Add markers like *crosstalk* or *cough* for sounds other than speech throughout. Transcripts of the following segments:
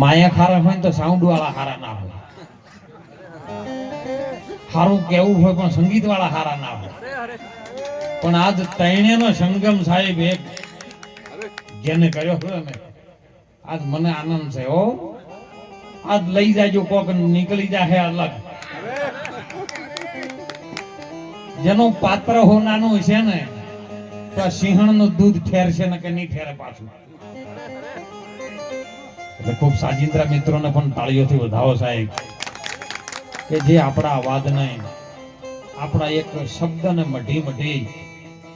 માયા ખારા હોય તો સાઉન્ડ વાળા હારા ના હોય. સારું કેવું હોય પણ સંગીત વાળા હારા ના હોય. પણ આજ તૈણેનો સંગમ સાહેબ એક જેને કર્યો ને આજ મને આનંદ છે, હો. આજ લઈ જાજો કોક નીકળી જાહે અલગ જેનું પાત્ર હોનાનું છે ને, તો સિંહણનું દૂધ ઠેરશે ને કે નહીં ઠેરે પાછું? એટલે ખૂબ સાજિંદ્રા મિત્રોને પણ તાળીઓથી વધાવો સાહેબ. કે જે આપણા અવાજને, આપણા એક શબ્દને મઢી મઢી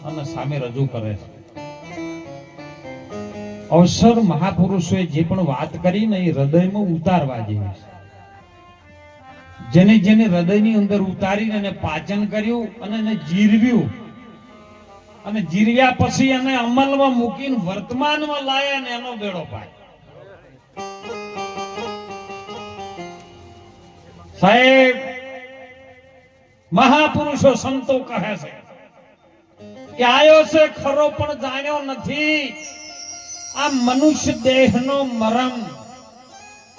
અને સામે રજૂ કરે છે. અવસર મહાપુરુષોએ જે પણ વાત કરી ને એ હૃદયમાં ઉતારવા જેવી છે. જેને જેને હૃદયની અંદર ઉતારીને એને પાચન કર્યું અને એને જીરવ્યું, અને જીરવ્યા પછી એને અમલમાં મૂકીને વર્તમાનમાં લાયા ને એનો બેડો પાય સાહેબ, મહાપુરુષો સંતો કહે છે કે આયો છે ખરો પણ જાણ્યો નથી. આ મનુષ્ય દેહનો મરમ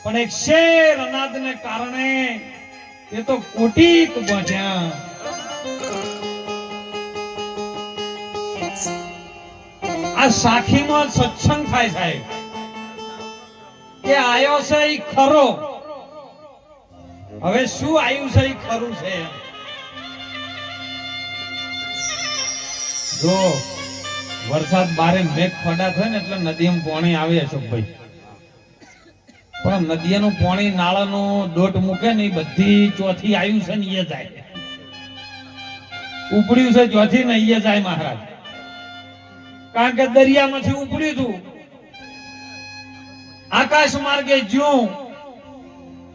પણ એક શેર અનાદને કારણે એ તો કોટીક બન્યા. આ સાખીમાં સત્સંગ થાય સાહેબ. કે આયો છે એ ખરો હવે શું આવ્યું છે એ ખરું છે? જો વરસાદ બારે મેઘ ફડા થાય ને એટલે નદીમાં પાણી આવે અશોકભાઈ પણ નદીનું પાણી, નાળાનું દોટ મૂકે ને બધી ચોથી આવ્યું છે ને એ જાય ઉપડ્યું છે ચોથી ને એ જાય મહારાજ. કારણ કે દરિયામાંથી ઉપડ્યું હતું આકાશ માર્ગે જ્યું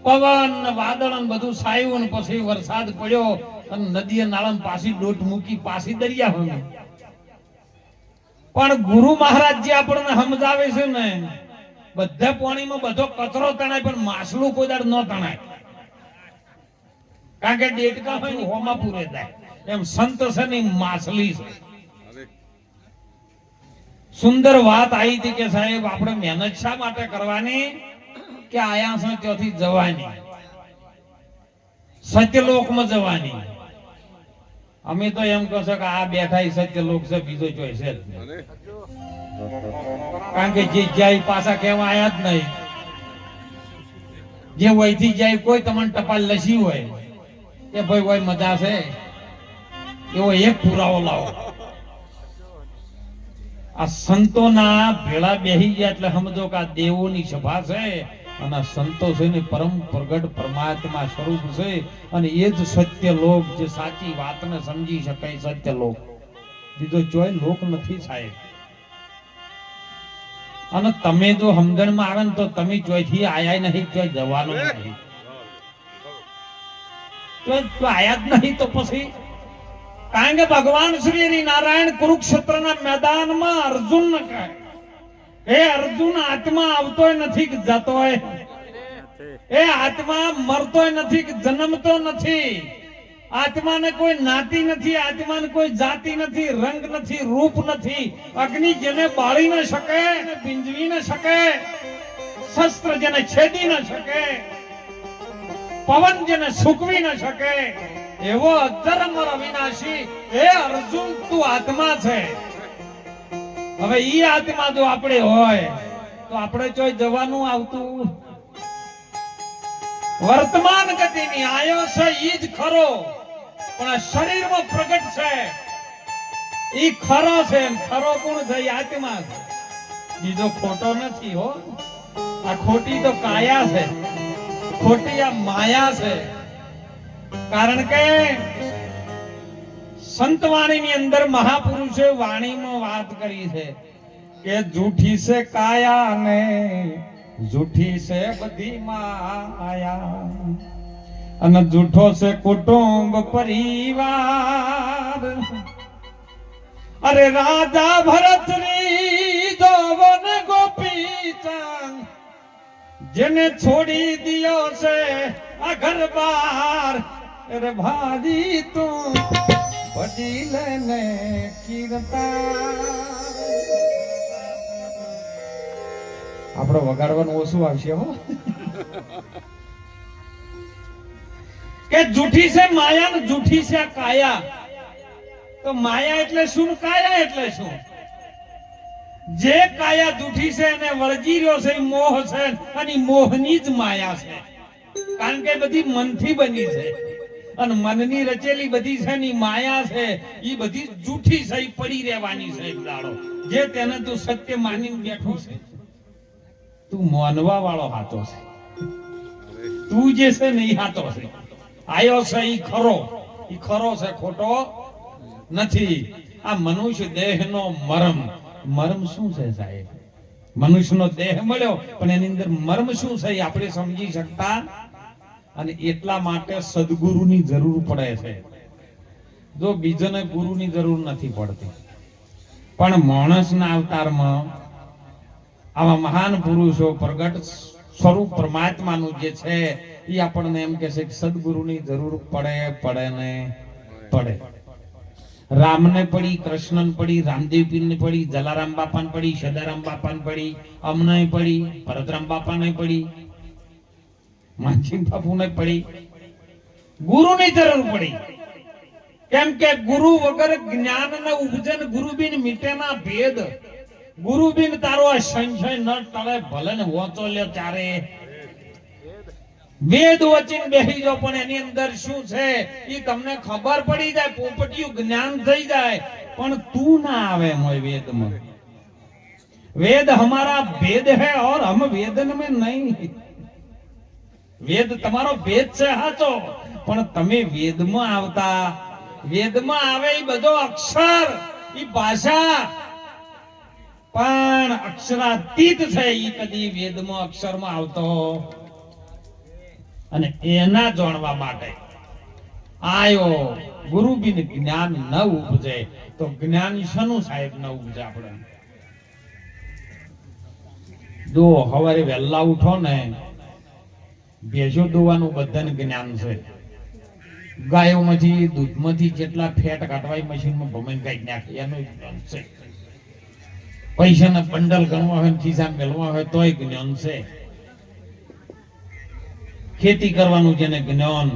પવન, વાદળ બધું સાયું પછી વરસાદ પડ્યો અને નદીએ પાછી દોટ મૂકી પાછી દરિયા હોય પણ ગુરુ મહારાજ જે આપણને સમજાવે છે ને, બધા પાણીમાં બધો કચરો તણાય, પણ માછલું કોઈ દાડ ન તણાય. કારણ કે દેડકા હોય હોમાં પૂરે થાય. એમ સંત છે ને માછલી છે. સુંદર વાત આવી હતી કે સાહેબ, આપણે મહેનત શા માટે કરવાની? કે આયા છો ત્યાંથી જવાની. સત્યલોકમાં જવાની. અમે તો એમ કહો છો કે આ બેઠા સત્યલોક છે બીજો ચોઈસ જ કારણ કે જે જાય પાછા કહેવા આયા જ નહીં. જે વહીથી જાય કોઈ તમને ટપાલ લસી હોય કે ભાઈ હોય મજા છે? એવો એક પુરાવો લાવો. આ સંતોના ભેળા બેહી ગયા એટલે સમજો કે આ દેવોની સભા છે. અને સંતો છે ને પરમ પ્રગટ પરમાત્મા સ્વરૂપ છે અને એ જ સત્ય લોક જે સાચી વાતને સમજી શકાય સત્ય લોક. બીજો ચોય લોક નથી સાહેબ. અને તમે જો સમજણમાં આવે ને તો તમે ચોયથી આયા નહીં, ચોય જવાનું નહીં. આયા જ નહીં તો પછી કારણ કે ભગવાન શ્રી નારાયણ કુરુક્ષેત્રના મેદાનમાં અર્જુન કહે. હે અર્જુન, આત્મા આવતોય નથી કે એ આત્મા મરતોય નથી જન્મતો નથી? આત્માને કોઈ નાતી નથી, આત્માને કોઈ જાતિ નથી, રંગ નથી, રૂપ નથી. અગ્નિ જેને બાળી ન શકે ને ન શકે, શસ્ત્ર જેને છેદી ન શકે, પવન જેને સુકવી ન શકે, એવો અધર્મર અવિનાશી એ અર્જુન, તું આત્મા છે. હવે ઈ આત્મા જો આપણે હોય, તો આપણે ચોય જવાનું આવતું. વર્તમાન ગતિની આયો છે ઈ જ ખરો, પણ શરીરમાં પ્રગટ છે. ઈ ખરો છે ખરો કોણ છે આત્મા છે. બીજો ખોટો નથી હો. આ ખોટી તો કાયા છે. ખોટી આ માયા છે. કારણ કે સંતવાણીની અંદર મહાપુરુષે વાણીમાં વાત કરી છે કે જૂઠી છે કાયા ને જૂઠી છે બધી માયા. અને જૂઠો છે કુટુંબ પરિવાર. અરે રાજા ભરતની જોવન ગોપી ચાંદ, જેને છોડી દિયો છે આ ઘર બાર. અરે ભાજી તું. પડી કીર્તા આપણો વગાડવાનું ઓછું આવશે હો કે જૂઠી છે માયા ને જૂઠી છે કાયા તો માયા એટલે શું કાયા એટલે શું જે કાયા જૂઠી છે એને વળગી રહ્યો છે મોહ છે અને મોહની જ માયા છે કારણ કે બધી મનથી બની છે અને મનની રચેલી બધી છે ને માયા છે એ બધી જૂઠી છે પડી રહેવાની છે દાડો. જે તેને તું સત્ય માની બેઠો છે, તું માનવા વાળો હાથો છે. તું જે છે ને એ હાથો છે. આયો છે એ ખરો. એ ખરો છે ખોટો નથી. આ મનુષ્ય દેહનો મરમ. મરમ શું છે સાહેબ? મનુષ્યનો દેહ મળ્યો, પણ એની અંદર મર્મ શું છે આપણે સમજી શકતા અને એટલા માટે સદગુરુની જરૂર પડે છે. જો બીજાને ગુરુની જરૂર નથી પડતી. પણ માણસના અવતારમાં આવા મહાન પુરુષો પ્રગટ સ્વરૂપ પરમાત્માનું જે છે, એ આપણને એમ કે છે કે સદગુરુની જરૂર પડે પડે ને પડે. રામને પડી, કૃષ્ણને પડી રામદેવ પીરને પડી, જલારામ બાપાને પડી, સદારામ બાપાને પડી, અમને પડી, ભરતરામ બાપાને પડી માછી બાપુને પડી. ગુરુની જરૂર પડી. કેમ કે ગુરુ વગર જ્ઞાન ને ઉપજન ગુરુ બિન મીટે ના ભેદ. ગુરુ બિન તારો આ સંશય ન ટળે ભલે ને હોતો લે ચારે વેદ વચન બેહી જો, પણ એની અંદર શું છે? એ તમને ખબર પડી જાય, પોપટીયું જ્ઞાન થઈ જાય. પણ તું ના આવે મોય વેદમાં. વેદ હમારા ભેદ હે ઓર હમ વેદન મેં નહીં. વેદ તમારો ભેદ છે હાચો પણ તમે વેદમાં આવતા, વેદમાં આવે એ બધો અક્ષર એ ભાષા. પણ અક્ષરાતીત છે એ કદી વેદમાં અક્ષરમાં આવતો. અને એના જાણવા માટે આયો ગુરુ બિન જ્ઞાન ન ઉપજે. તો જ્ઞાન શનું સાહેબ ન ઉપજે આપણે? જો હવારે વહેલા ઉઠો ને ભેંસો દોવાનું બધાને જ્ઞાન છે. ગાયોમાંથી, દૂધમાંથી જેટલા ફેટ કાઢવાય મશીનમાં ભમાઈને કાઢી નાખે, એનું જ્ઞાન છે. પૈસાના બંડલ ગણવા હોય ખિસ્સા મેળવા હોય તોય જ્ઞાન છે. ખેતી કરવાનું જેને જ્ઞાન,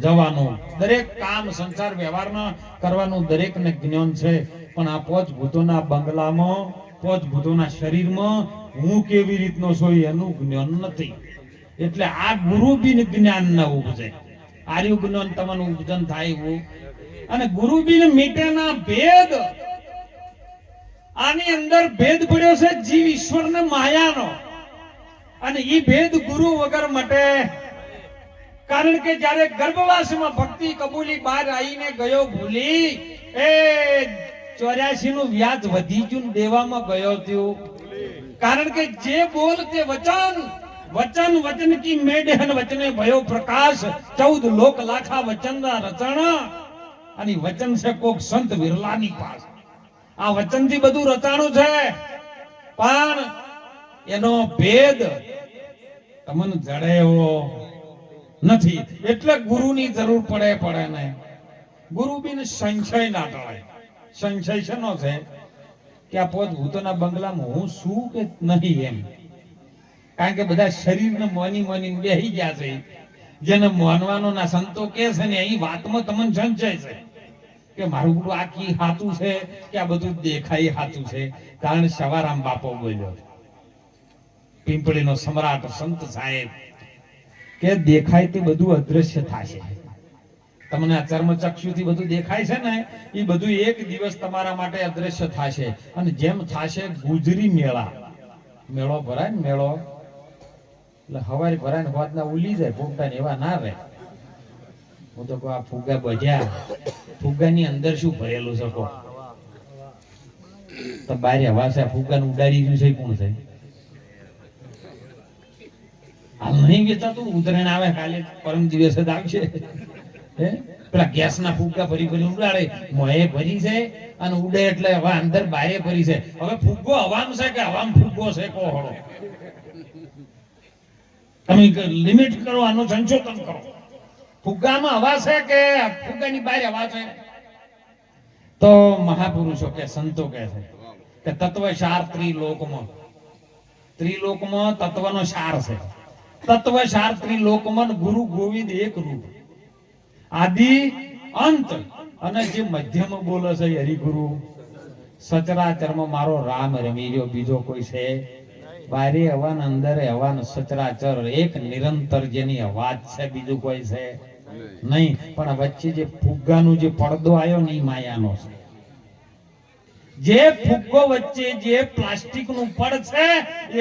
જવાનું, દરેક કામ સંસાર વ્યવહારમાં કરવાનું દરેકને જ્ઞાન છે. પણ આ પોચ ભૂતોના બંગલામાં પોચ ભૂતોના શરીરમાં હું કેવી રીતનો છું એનું જ્ઞાન નથી. એટલે આ ગુરુ જ્ઞાન ન ઉપજે. આર્યુ જ્ઞાન તમારું ઉપજન થાય એવું. અને ગુરુ બિન ભેદ. આની અંદર ભેદ પડ્યો છે જીવ ઈશ્વર ને માયાનો. અને ઈ ભેદ ગુરુ વગર મટે. કારણ કે જ્યારે ગર્ભવાસમાં ભક્તિ કબૂલી બહાર આવીને ગયો ભૂલી, એ ચોર્યાસી નું વ્યાજ વધી ગયું દેવામાં ગયો થયું. કારણ કે જે બોલ તે વચન. વચન વચન કી મેડહન વચને ભયો પ્રકાશ, ચૌદ લોક લાખા વચન રચણ. અને વચન છે કોક સંત વિરલાની પાસે. આ વચનથી બધું રચાણું છે. પણ એનો ભેદ તમને જડે એવો નથી. એટલે ગુરુની જરૂર પડે પડે ને ગુરુ બિન સંશય ના ટળે. સંશય શેનો છે? કે આ પોત ભૂતોના બંગલામાં હું શું કે નહીં એમ. કારણ કે બધા શરીરને મોની મોની બેહી ગયા છે. જેને માનવાનો ના સંતો કે છે ને, અહીં વાતમાં તમને સંચય છે. કે મારું બધું આખી હાથું છે કે આ બધું દેખાય હાથું છે? કારણ સવારામ બાપો બોલ્યો પિંપળીનો સમ્રાટ સંત સાહેબ કે દેખાય તે બધું અદ્રશ્ય થશે. તમને આ ચર્મચક્ષુથી બધું દેખાય છે ને, એ બધું એક દિવસ તમારા માટે અદ્રશ્ય થશે. અને જેમ થશે ગુજરી મેળા. મેળો ભરાય મેળો? એટલે હવારી ભરાય ને હોદના ઉલી જાય ફૂગતા ને એવા ના રહે. હું તો કહું, આ ફુગ્ગા બધ્યા ફુગ્ગાની અંદર શું ભરેલું છે કહો? તો બારે હવા છે ફુગ્ગાને ઉડાડી ગયું છે કોણ છે હાલ નહીં વેચાતું ઉતરાયણ આવે, કાલે પરમ દિવસે જ આવશે. હે? પેલા ગેસ ના ફુગ્ગા ભરી ભરી ઉડાડે. મોએ ભરી છે અને ઉડે એટલે હવા અંદર બારે ભરી છે. હવે ફુગ્ગો હવાનું છે કે હવામાં ફુગ્ગો છે કો હળો? તમે લિમિટ કરો, આનું સંશોધન કરો. ફુગ્ગામાં હવા છે કે ફુગ્ગાની બહાર હવા છે? તો મહાપુરુષો કે સંતો કે છે કે તત્વ સાર ત્રિલોકમાં. ત્રિલોકમાં તત્વનો સાર છે. તત્વ સાર ત્રિલોકમાં ગુરુ ગોવિંદ એક રૂપ. આદિ અંત. અને જે મધ્યમ બોલે છે હરિગુરુ. સચરાચરમાં મારો રામ રમી રહ્યો, બીજો કોઈ છે? બારે હવન, અંદર હવન, સચરાચર. એક નિરંતર જેની વાત છે, બીજું કોઈ છે નહીં. પણ વચ્ચે જે ફુગ્ગાનું જે પડદો આવ્યો ને માયાનો છે. જે ફુગ્ગો વચ્ચે જે પ્લાસ્ટિકનું પડ છે,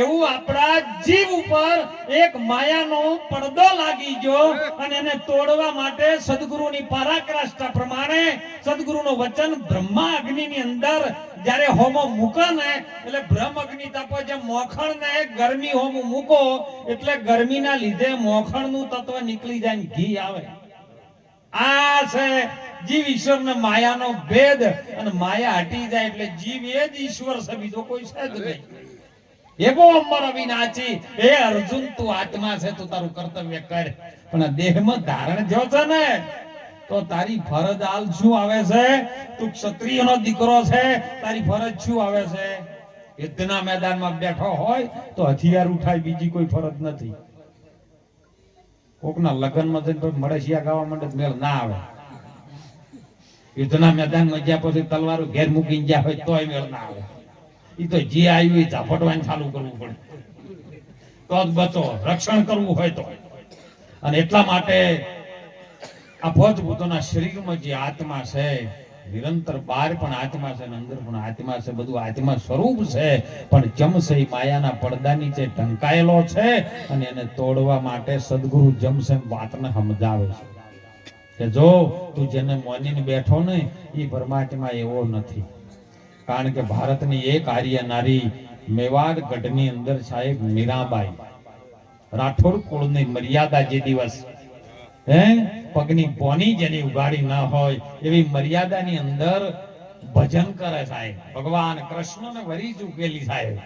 એવું આપણા જીવ ઉપર એક માયાનો પડદો લાગી ગયો અને એને તોડવા માટે સદગુરુની પરાકાષ્ઠા પ્રમાણે સદગુરુનો વચન બ્રહ્મા અગ્નિની અંદર જ્યારે હોમો મૂકે ને, એટલે ભ્રમ અગ્નિ તપો, જે મોખણ ને ગરમી હોમ મૂકો, એટલે ગરમીના લીધે મોખણનું તત્વ નીકળી જાય ઘી આવે. આ છે જીવ ઈશ્વર ને માયાનો ભેદ, અને માયા હટી જાય એટલે જીવ એ જ ઈશ્વર છે, બીજો કોઈ છે જ નહીં. એવો અમર અવિનાશી, એ અર્જુન તું આત્મા છે, તું તારું કર્તવ્ય કર. પણ દેહમાં ધારણ જો છે ને તો તારી ફરજ હાલ શું આવે છે? તું ક્ષત્રિયનો દીકરો છે, તારી ફરજ શું આવે છે? યુદ્ધના મેદાનમાં બેઠો હોય તો હથિયાર ઉઠાય, બીજી કોઈ ફરજ નથી. કોકના લગ્નમાં જઈને મળેશિયા ગાવા માંડે મેળ ના આવે. યુદ્ધના મેદાનમાં ગયા પછી તલવારો ઘેર મૂકીને ગયા હોય તોય મેળ ના આવે. એ તો જે આવ્યું એ ઝાપટવાનું ચાલુ કરવું પડે. તો જ બચો. રક્ષણ કરવું હોય તો. અને એટલા માટે આ ભોજભૂતોના શરીરમાં જે આત્મા છે, નિરંતર બહાર પણ આત્મા છે અંદર પણ આત્મા છે. બધું આત્મા સ્વરૂપ છે, પણ જમશે માયાના પડદા નીચે ઢંકાયેલો છે અને એને તોડવા માટે સદગુરુ જમશે વાતને સમજાવે છે. કે જો તું જેને મોનીને બેઠો ને એ પરમાત્મા એવો નથી. કારણ કે ભારતની એક આર્ય નારી મેવાડ ગઢની અંદર સાહેબ મીરાબાઈ. રાઠોડ કુળની મર્યાદા જે દિવસ, હે? પગની પોની જેની ઉગાડી ન હોય, એવી મર્યાદાની અંદર ભજન કરે સાહેબ. ભગવાન કૃષ્ણને વરી ચૂકેલી સાહેબ.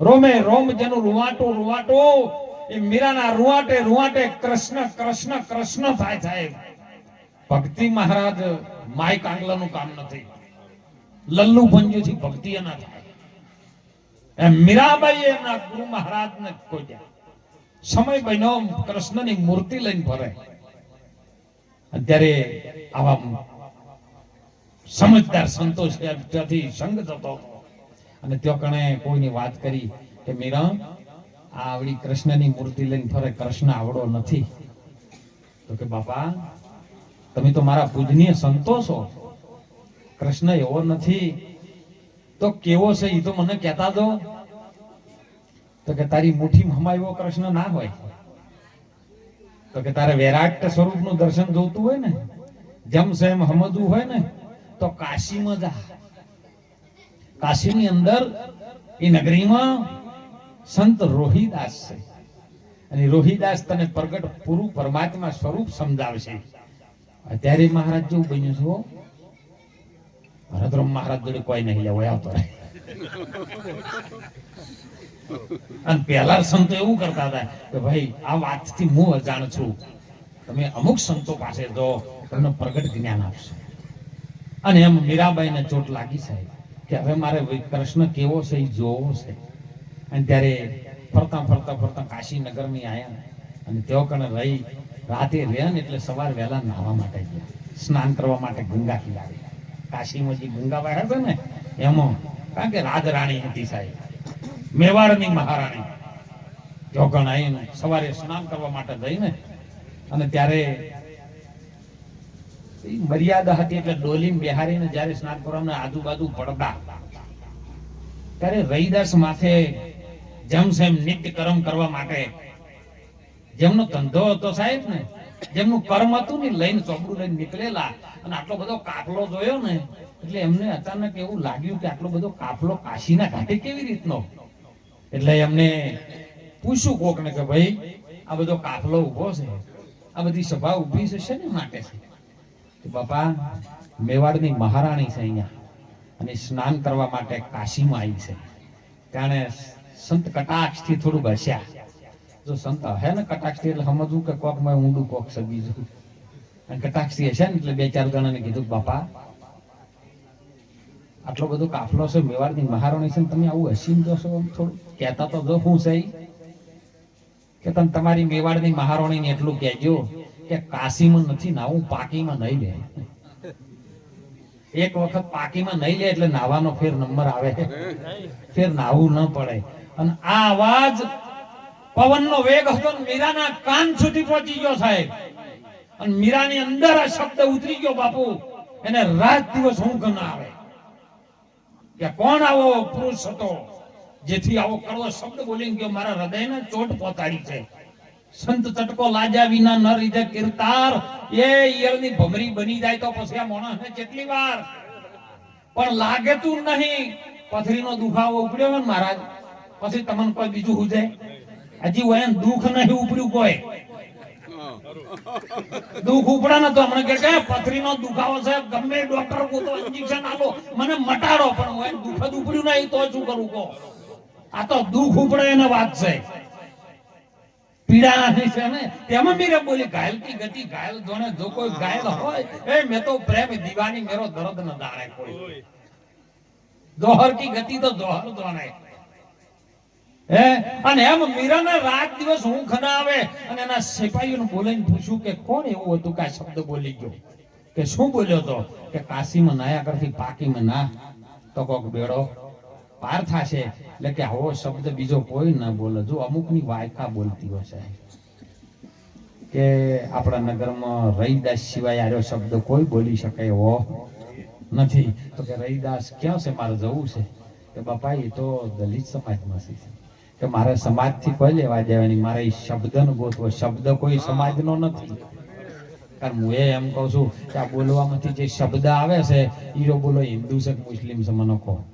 રોમે રોમ જેનું રૂવાટો રૂવાટો, એ મીરાના રૂવાટે રૂવાટે કૃષ્ણ કૃષ્ણ કૃષ્ણ થાય સાહેબ. ભક્તિ મહારાજ માય આંગલાનું કામ નથી. લલ્લુ પંજુથી ભક્તિ એના થાય. એમ મીરાબાઈ એમના ગુરુ મહારાજને કોઈ સમય બન્યો, કૃષ્ણની મૂર્તિ લઈને ફરે. અત્યારે આવા સમજદાર સંતો ત્યાંથી સંગ થતો. અને ત્યાં કણે કોઈની વાત કરી કે, મીરા, આ આવડી કૃષ્ણની મૂર્તિ લઈને ફરે, કૃષ્ણ આવડો નથી. તો કે, બાપા, તમે તો મારા પૂજનીય સંતો છો. કૃષ્ણ એવો નથી. તો કેવો છે એ તો મને કહેતા દો. તો કે, તારી મુઠ્ઠીમાં હમાવ્યો કૃષ્ણ ના હોય. તો કે તારે વિરાટ સ્વરૂપનું દર્શન જોતું હોય ને જમ સેમ સમજવું હોય ને, તો કાશીમાં જા. કાશીની અંદર એ નગરીમાં સંત રોહિદાસ છે. અને રોહિદાસ તને પ્રગટ પૂરું પરમાત્મા સ્વરૂપ સમજાવશે. અત્યારે મહારાજ જેવું બન્યું છું. ભરતરામ મહારાજ જોડે કોઈ નહીં લેવો આવતો રહે. અને પહેલા સંતો એવું કરતા હતા કે ભાઈ, આ વાતથી હું અજાણ છું. તમે અમુક સંતો પાસે જો તમને પ્રગટ જ્ઞાન આપશે. અને એમ મીરાબાઈને ચોટ લાગી સાહેબ, કે હવે મારે કૃષ્ણ કેવો છે એ જોવો છે. અને ત્યારે ફરતા ફરતા ફરતા કાશી નગરની આયા અને તેઓ કણે રહી, રાતે રહ્યા ને એટલે સવાર વહેલા નાહવા માટે ગયા. સ્નાન કરવા માટે ગંગા કિનારે કાશીમાં જે ગંગા વહે છે ને, એમાં કારણ કે રાજરાણી હતી સાહેબ. મેવાડની મહારાણી. જોગણ આવીને સવારે સ્નાન કરવા માટે જઈને અને ત્યારે મર્યાદા હતી એટલે ડોલીમ બિહારીને જ્યારે સ્નાન કરવાના આજુબાજુ પડદા. ત્યારે રૈદાસ માથે જમસેમ નિત્ય કર્મ કરવા માટે જેમનો ધંધો હતો સાહેબ ને, જેમનું કર્મ હતું ને લઈને ચોપડું લઈને નીકળેલા અને આટલો બધો કાફલો જોયો ને, એટલે એમને અચાનક એવું લાગ્યું કે આટલો બધો કાફલો કાશીના ઘાટે કેવી રીતનો એટલે એમને પૂછ્યું કોકને કે ભાઈ, આ બધો કાફલો ઊભો છે, આ બધી સભા ઊભી છે, શેને માટે છે? બાપા, મેવાડની મહારાણી છે અહીંયા અને સ્નાન કરવા માટે કાશીમાં આવી છે. કારણે સંત કટાક્ષથી થોડું હસ્યા જો સંત હે ને કટાક્ષથી, એટલે સમજવું કે કોકમાં ઊંડું કોક છે બીજું. અને કટાક્ષથી હશે ને એટલે બે ચાર જણાને કીધું બાપા, આટલો બધો કાફલો છે, મેવાડની મહારાણી છે તમે આવું હસીને જોશો આમ થોડું? કહેતા તો જો હું છે. કે તમે તમારી મેવાડની મહારાણીને એટલું કહેજો કે કાશીમાં નથી નાવું પાકીમાં નહીં લે. એક વખત પાકીમાં નહીં લે એટલે નાવાનો ફેર નંબર આવે. ફેર નાવું ન પડે. અને આ અવાજ પવનનો વેગ હતો મીરાના કાન સુધી પહોંચી ગયો સાહેબ. અને મીરાની અંદર આ શબ્દ ઉતરી ગયો, બાપુ. એને રાત દિવસ ઊંઘ ન આવે. કે કોણ આવો પુરુષ હતો? જેથી આવો કડવો શબ્દ બોલીને ગયો મારા હૃદયને ચોટ પહોંચાડી છે. સંત ચટકો લાજા વિના ન રીધે કીર્તાર. એ ઈયળની ભમરી બની જાય તો પછી આ માણસને કેટલી વાર. પણ લાગે તું નહીં, પથરીનો દુખાવો ઉપડ્યો ને મહારાજ, પછી તમને કોઈ બીજું હુજે? હજી હોય દુઃખ નહીં ઉપડ્યું કોઈ? દુઃખ ઉપડા ને તો હમણાં કે કે પથરીનો દુખાવો છે, ગમે ડોક્ટર ગોતો ઇન્જેક્શન આલો મને મટાડો, પણ હોય જ ઉપડ્યું નહીં, તો શું કરું કહો? આ તો દુઃખ ઉપડે એને વાત છે. પીડા નથી છે ને, તેમાં મીરે બોલી ઘાયલ કી ગતિ, ઘાયલ જોને જો કોઈ ઘાયલ હોય, એ મેં તો પ્રેમ દીવાની મેરો દર્દ ન દાણે કોઈ. જોહર કી ગતિ તો જોહર જોણે હે? અને એમ મીરાને રાત દિવસ હું ખનાવે અને એના સિપાહીઓને બોલાઈને પૂછ્યું કે કોણ એવું હતું કે શબ્દ બોલી ગયો? કે શું બોલ્યો તો? કે કાશીમાં નાયા કરતી પાકીમાં ના, તો કોક બેડો પાર થાશે. એટલે કે આવો શબ્દ બીજો કોઈ ન બોલે. જો અમુકની વાયકા બોલતી હશે કે આપણા નગરમાં રહીદાસ સિવાય આર્યો શબ્દ કોઈ બોલી શકે એવો નથી. તો કે રહીદાસ ક્યાં છે? મારે જવું છે. કે બાપા, એ તો દલિત સમાજમાં છે. કે મારે સમાજથી કોઈ લેવા દેવાની મારે એ શબ્દનો ગોતવો શબ્દ કોઈ સમાજનો નથી. કારણ હું એ એમ કહું છું કે આ બોલવામાંથી જે શબ્દ આવે છે ઈરો બોલો હિન્દુ છે કે મુસ્લિમ છે, મને કહો.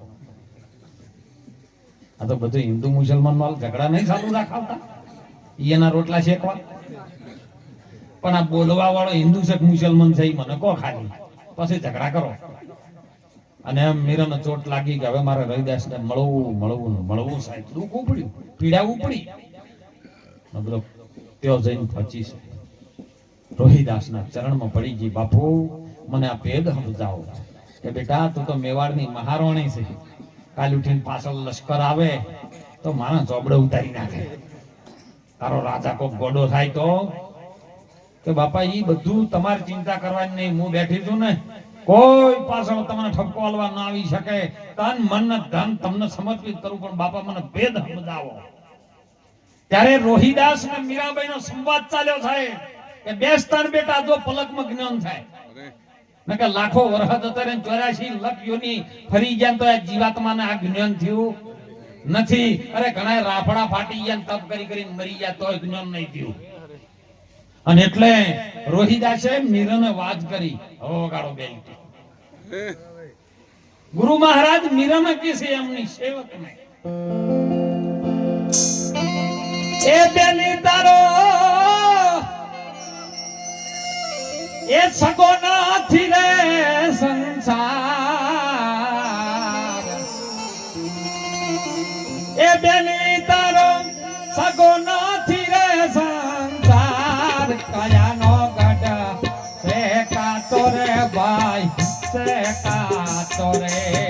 આ તો બધું હિન્દુ મુસલમાન વાળ ઝઘડા નહીં ચાલુ રાખાવતા એના રોટલા શેકવા. પણ આ બોલવા વાળો હિન્દુ છે મુસલમાન છે મને કહો ખાલી. પછી ઝઘડા કરો. અને એમ મીરાને ચોટ લાગી કે હવે મારે રવિદાસ ને મળવું મળવું મળવું સાહેબ દુઃખ ઉપડ્યું. પીડા ઉપડી. મતલબ ત્યો જઈને પહોંચી છે રોહિદાસના ચરણમાં પડી ગઈ, બાપુ, મને આ ભેદ સમજાવો. કે બેટા, તું તો મેવાડની મહારાણી છે. કાલ ઉઠીને પાછળ લશ્કર આવે, તો મારા ચોબડો ઉતારી નાખે. તારો રાજા કોક ગોડો થાય તો? કે બાપા એ બધું તમારે ચિંતા કરવાની નહીં, હું બેઠી છું ને. કોઈ પાછળ તમને ઠપકો આલવા ના આવી શકે. તન, મન ધન તમને સમર્પિત કરું, પણ બાપા, મને ભેદ સમજાવો. ત્યારે રોહિદાસ ને મીરાબાઈ નો સંવાદ ચાલ્યો થાય કે બેસતા ને બેટા, જો પલકમાં જ્ઞાન થાય. નકર લાખો વર્ષ અત્યારે ચોર્યાસી લખ યોની ફરી ગયા તો આ જીવાત્માને આ જ્ઞાન થયું. નથી. અરે ઘણા રાફડા ફાટી ગયા તપ કરી કરીને મરી ગયા તોય જ્ઞાન નહીં થયું. અને એટલે રોહિદાસે મીરાને વાત કરી. હવો ગાળો બેન ગુરુ મહારાજ મીરાને કે છે એમની સેવકને. એ બેની તારો એ સગો નથી રે સંસાર એ બેની તારો સગો નથી રે સંસાર કયાનો ગઢ છે કાતો રે ભાઈ છે કાતો રે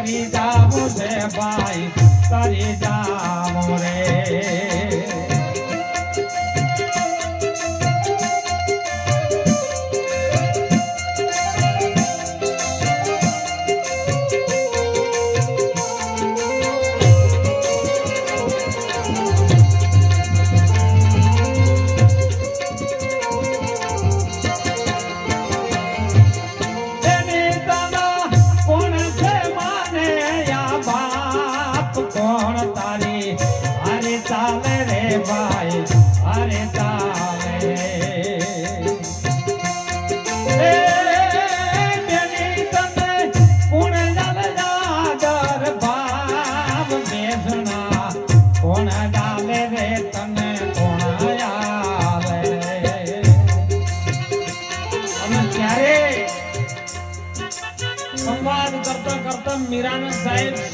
કરી જાવું છે ભાઈ તારી જાવું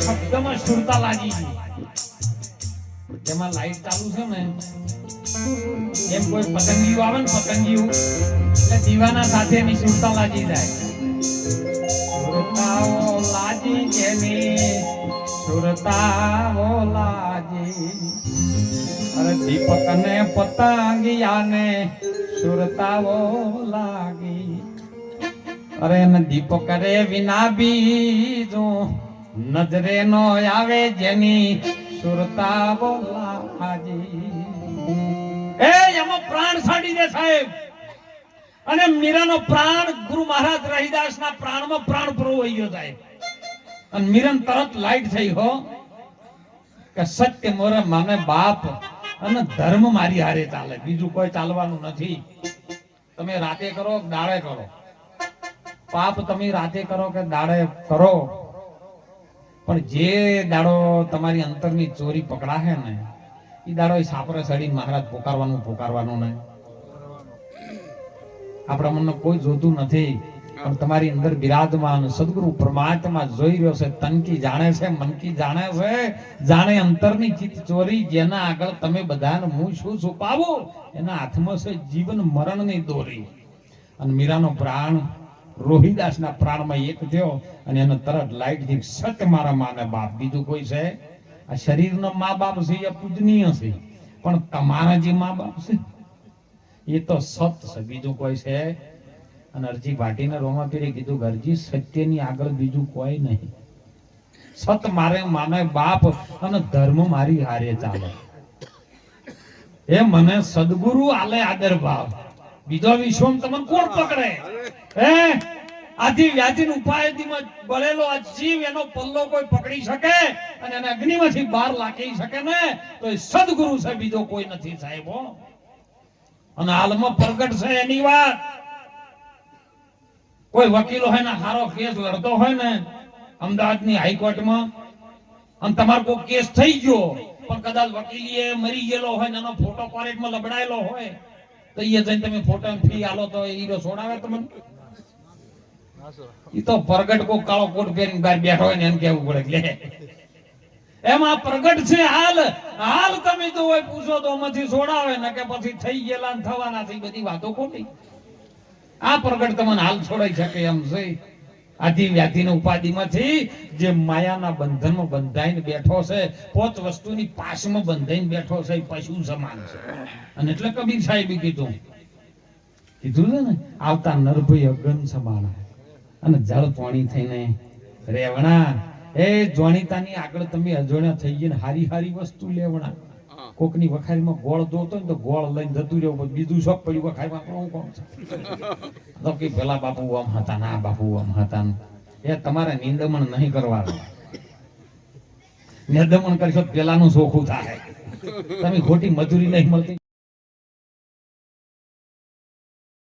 શબ્દમાં સુરતા લાગી ગઈ. જેમાં લાઈટ ચાલુ છે ને, એમ કોઈ પતંગિયું આવે ને પતંગિયું, એટલે દીવાના સાથે એની સુરતા લાગી જાય. સુરતાઓ લાજી જેની સુરતાઓ લાજી અરે દીપક ને પતંગિયા ને સુરતાઓ લાગી. અરે એને દીપક રે વિના બીજું નજરે નો આવે જેની સુરતાઓ લાજી એ એમાં પ્રાણ સાડી દે સાહેબ. અને મીરાનો પ્રાણ ગુરુ મહારાજ રહીદાસના પ્રાણમાં પ્રાણ પ્રવહી ગયો સાહેબ. અને મીરન તરત લાઈટ થઈ હો કે સત્ય મોરે માને બાપ અને ધર્મ મારી હારે ચાલે. બીજું કોઈ ચાલવાનું નથી. તમે રાતે કરો દાડે કરો? પાપ તમે રાતે કરો કે દાડે કરો? પણ જે દાડો તમારી અંતરની ચોરી પકડાશે ને એ દાડો સાપરે સડી મહારાજ પોકારવાનું પોકારવાનું નહીં. આપણા મનને કોઈ જોતું નથી, પણ તમારી અંદર બિરાજમાન સદગુરુ પરમાત્મા જોઈ રહ્યો છે તનકી જાણે છે મનકી જાણે છે, જાણે અંતરની ચિત્ત ચોરી, જેના આગળ તમે બધાને હું શું છુપાવું, એના હાથમાં છે જીવન મરણની દોરી. અને મીરાનો પ્રાણ રોહિદાસના પ્રાણમાં એક થયો અને એને તરત લાઈટથી સત મારા માને બાપ. બીજું કોઈ છે? આ શરીરનો મા બાપ છે, એ પૂજનીય છે. પણ તમારા જે મા બાપ છે, એ તો સત છે. બીજું કોઈ છે? અને અરજી ભાટીને રોમા પીરે કીધું અરજી સત્યની આગળ બીજું કોઈ નહીં. સત મારે માને બાપ અને ધર્મ મારી હારે ચાલે. એ મને સદગુરુ આલે આદર ભાવ બીજો વિશ્વમ તમને કોણ પકડે? હે? આથી વ્યાધિન ઉપાયથી બળેલો આ જીવ એનો પલ્લો કોઈ પકડી શકે અને એને અગ્નિમાંથી બહાર લાખી શકે ને તો એ સદગુરુ છે બીજો કોઈ નથી સાહેબો અને હાલમાં પ્રગટ છે એની વાત. કોઈ વકીલો હોય ને હારો કેસ લડતો હોય ને અમદાવાદની હાઈકોર્ટમાં અને તમારો કોઈ કેસ થઈ ગયો પણ કદાચ વકીલીએ મરી ગયેલો હોય ને એનો ફોટો કોરેટમાં લબડાયેલો હોય તો એ જઈને તમે ફોટો ફ્રી આલો તો હીરો છોડાવે તમને? એ તો પ્રગટ કો કાળો કોટ પહેરીને બહાર બેઠો હોય ને એમ કેવું પડે લે. એમાં પ્રગટ છે, હાલ હાલ તમે તો હોય પૂછો તો આમાંથી છોડાવે ને કે પછી થઈ ગયેલા થવાના છે બધી વાતો ખોટી. આ પ્રગટ તમને હાલ છોડાઈ શકે એમ છે. અને એટલે કબીર સાહેબે કીધું કીધું ને, આવતા નરભય અગન સમાન અને જળ પાણી થઈને, રેવણા, એ જોણીતાની આગળ તમે અજોણ્યા થઈ ગયા હારી હારી વસ્તુ લેવણા. કોકની વખારીમાં ગોળ દોતો ને તો ગોળ લઈને જતું રહ્યો બીજું શોખ પડ્યું વખારીમાં કોણ કોણ છે? *laughs* તો કે પેલા બાપુ આમ હતા ના બાપુ આમ હતા એ તમારે નિંદમણ નહીં કરવાનું. નિંદમણ કરશો તો પેલાનું સોખું થાય. *laughs* તમે ખોટી મજૂરી નહીં મળતી.